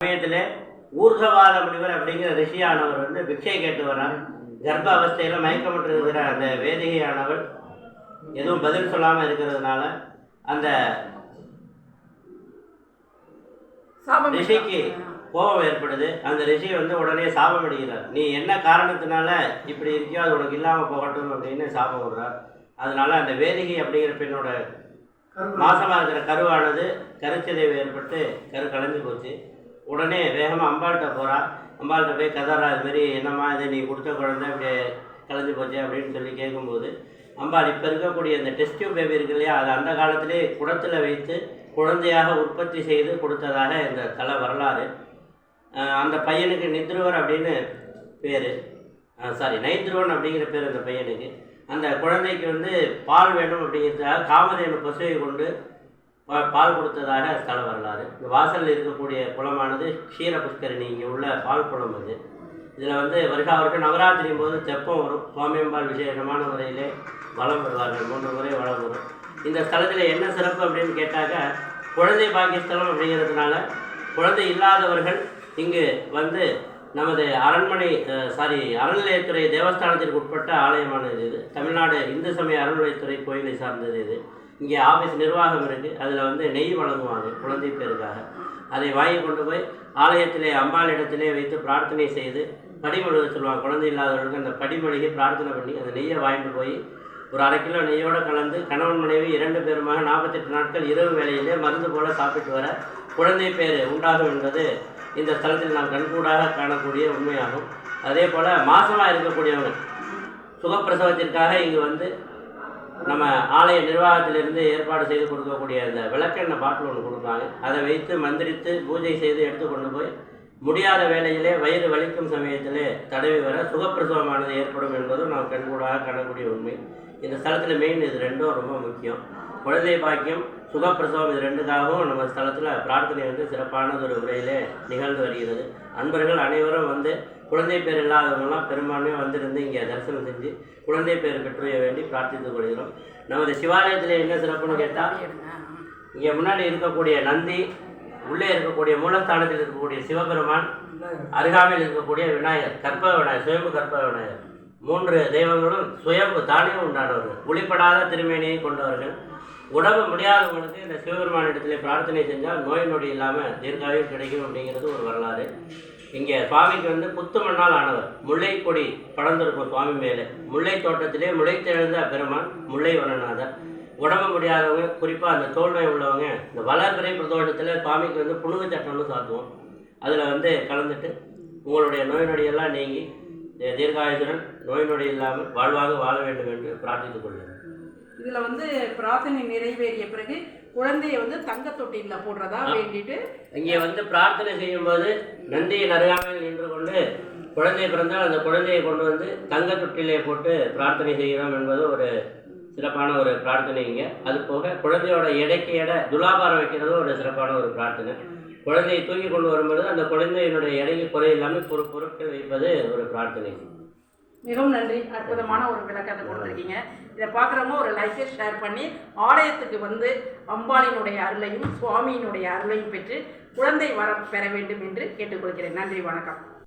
சமயத்தில் ஊர்கவாத முனிவர் அப்படிங்கிற ரிஷியானவர் வந்து பிக்ஷை கேட்டு வர்றார். கர்ப்ப அவஸ்தையில் மயக்கமற்று இருக்கிற அந்த வேதிகையானவள் எதுவும் பதில் சொல்லாமல் இருக்கிறதுனால அந்த ரிஷிக்கு கோபம் ஏற்படுது. அந்த ரிஷி வந்து உடனே சாபம் அடிக்கிறார் நீ என்ன காரணத்தினால இப்படி இருக்கியோ அது உனக்கு இல்லாமல் போகட்டும் அப்படின்னு சாபம் விடுறார். அதனால அந்த வேதிகை அப்படிங்கிற பெண்ணோட மாசமாக இருக்கிற கருவானது கருச்சிதைவு ஏற்பட்டு கரு கலைஞ்சு போச்சு. உடனே வேகமாக அம்பாள்கிட்ட போகிறா அம்பாள்கிட்ட போய் கதறா இது மாதிரி என்னம்மா இது? நீ கொடுத்த குழந்தை இப்படி கலைஞ்சு போச்சு அப்படின்னு சொல்லி கேட்கும்போது அம்பாள் இப்போ இருக்கக்கூடிய அந்த டெஸ்டியூ பேபி இருக்கு இல்லையா அது அந்த காலத்திலே குடத்தில் வைத்து குழந்தையாக உற்பத்தி செய்து கொடுத்ததாக இந்த தலை வரலாறு. அந்த பையனுக்கு நித்ருவர் அப்படின்னு பேர். சாரி நைத்ருவன் அப்படிங்கிற பேர் அந்த பையனுக்கு. அந்த குழந்தைக்கு வந்து பால் வேணும் அப்படிங்கிறதுக்காக காமதேனு பசுவை கொண்டு பால் கொடுத்ததாக ஸ்தல வரலாறு. இந்த வாசலில் இருக்கக்கூடிய குளமானது க்ஷீர புஷ்கரணி இங்கே உள்ள பால் குளம் அது. இதில் வந்து வருஷா வருஷம் நவராத்திரியும் போது தெப்பம் வரும். சுவாமியம்பால் விசேஷமான முறையிலே வளம் வருவார்கள் மூன்று முறை வளம் வரும். இந்த ஸ்தலத்தில் என்ன சிறப்பு அப்படின்னு கேட்டாக்க குழந்தை பாக்கியஸ்தலம் அப்படிங்கிறதுனால குழந்தை இல்லாதவர்கள் இங்கு வந்து நமது அரண்மனை சாரி அறநிலையத்துறை தேவஸ்தானத்திற்கு உட்பட்ட ஆலயமானது இது. தமிழ்நாடு இந்து சமய அறநிலையத்துறை கோயிலை சார்ந்தது இது. இங்கே ஆஃபீஸ் நிர்வாகம் இருக்குது அதில் வந்து நெய் வழங்குவாங்க குழந்தை பேருக்காக. அதை வாங்கி கொண்டு போய் ஆலயத்திலே அம்பாள் இடத்திலே வைத்து பிரார்த்தனை செய்து படிமொழிக சொல்லுவாங்க. குழந்தை இல்லாதவர்களுக்கு அந்த படிமொழியை பிரார்த்தனை பண்ணி அந்த நெய்யை வாங்கிட்டு போய் ஒரு அரை கிலோ நெய்யோடு கலந்து கணவன் மனைவி இரண்டு பேருமாக நாற்பத்தெட்டு நாட்கள் இரவு வேளையிலே மருந்து போல சாப்பிட்டு வர குழந்தை பேர் உண்டாகும் என்பது இந்த ஸ்தலத்தில் நாம் கண்கூடாக காணக்கூடிய உண்மையாகும். அதே போல் மாசமாக இருக்கக்கூடியவங்க சுகப்பிரசவத்திற்காக இங்கு வந்து நம்ம ஆலய நிர்வாகத்திலிருந்து ஏற்பாடு செய்து கொடுக்கக்கூடிய அந்த விளக்கெண்ணெய் பாட்டில் ஒன்று கொடுப்பாங்க. அதை வைத்து மந்திரித்து பூஜை செய்து எடுத்து கொண்டு போய் முடியாத வேலையிலே வயிறு வலிக்கும் சமயத்திலே தடவி வர சுகப்பிரசவமானது ஏற்படும் என்பதும் நாம் கண்கூடாக காணக்கூடிய உண்மை. இந்த ஸ்தலத்தில் மெயின் இது ரெண்டும் ரொம்ப முக்கியம். குழந்தை பாக்கியம் சுகப்பிரசவம் இது ரெண்டுக்காகவும் நம்ம ஸ்தலத்தில் பிரார்த்தனை வந்து சிறப்பானது ஒரு முறையிலே நிகழ்ந்து வருகிறது. அன்பர்கள் அனைவரும் வந்து குழந்தை பேர் இல்லாதவங்கலாம் பெரும்பான்மையாக வந்திருந்து இங்கே தரிசனம் செஞ்சு குழந்தை பேர் பெற்றுய வேண்டி பிரார்த்தித்துக் கொள்கிறோம். நமது சிவாலயத்தில் என்ன சிறப்புன்னு கேட்டால் இங்கே முன்னாடி இருக்கக்கூடிய நந்தி உள்ளே இருக்கக்கூடிய மூலஸ்தானத்தில் இருக்கக்கூடிய சிவபெருமான் அருகாமையில் இருக்கக்கூடிய விநாயகர் கற்ப விநாயகர் சுயம்பு கற்ப விநாயகர். மூன்று தெய்வங்களும் சுயம்பு தானே உண்டானவர்கள். ஒளிப்படாத திருமேனியை கொண்டவர்கள். உடம்பு முடியாதவங்களுக்கு இந்த சிவபெருமான இடத்துல பிரார்த்தனை செஞ்சால் நோய் நொடி இல்லாமல் தீர்க்காயுள் கிடைக்கும் அப்படிங்கிறது ஒரு வரலாறு. இங்கே சுவாமிக்கு வந்து புத்து மண்ணால் ஆனவர். முல்லை கொடி படர்ந்திருக்கும் சுவாமி மேலே. முல்லை தோட்டத்திலே முளைத்தெழுந்த பெருமான் முல்லை வனநாதர். உடம்பு முடியாதவங்க குறிப்பாக அந்த தோல் நோய் உள்ளவங்க இந்த வளர்பிறை பிரதோஷத்தில் சுவாமிக்கு வந்து புழுகு சட்டம்னு சாத்துவோம். அதில் வந்து கலந்துட்டு உங்களுடைய நோய் நொடியெல்லாம் நீங்கி தீர்காயுதுடன் நோய் நொடி இல்லாமல் வாழ்வாக வாழ வேண்டும் என்று பிரார்த்தித்துக் கொள்கிறேன் இதுல வந்து பிரார்த்தனை நிறைவேறிய பிறகு குழந்தைய வந்து தங்க தொட்டில போடுறதா வேண்டிட்டு இங்கே வந்து பிரார்த்தனை செய்யும்போது நந்தியின் அருகாமையில் நின்று கொண்டு குழந்தை பிறந்தால் அந்த குழந்தையை கொண்டு வந்து தங்க தொட்டிலே போட்டு பிரார்த்தனை செய்கிறோம் என்பது ஒரு சிறப்பான ஒரு பிரார்த்தனை இங்கே. அது போக குழந்தையோட எடைக்கு எடை துலாபாரம் வைக்கிறதும் ஒரு சிறப்பான ஒரு பிரார்த்தனை. குழந்தையை தூக்கி கொண்டு வரும்போது அந்த குழந்தையினுடைய எடைக்கு குறை இல்லாமல் பொரு பொருட்கள் வைப்பது ஒரு பிரார்த்தனை. மிகவும் நன்றி அற்புதமான ஒரு விளக்கத்தை கொடுத்துருக்கீங்க. இதை பார்க்குறவங்க ஒரு லைக்கை ஷேர் பண்ணி ஆலயத்துக்கு வந்து அம்பாளினுடைய அருளையும் சுவாமியினுடைய அருளையும் பெற்று குழந்தை வரம் பெற வேண்டும் என்று கேட்டுக்கொள்கிறேன். நன்றி வணக்கம்.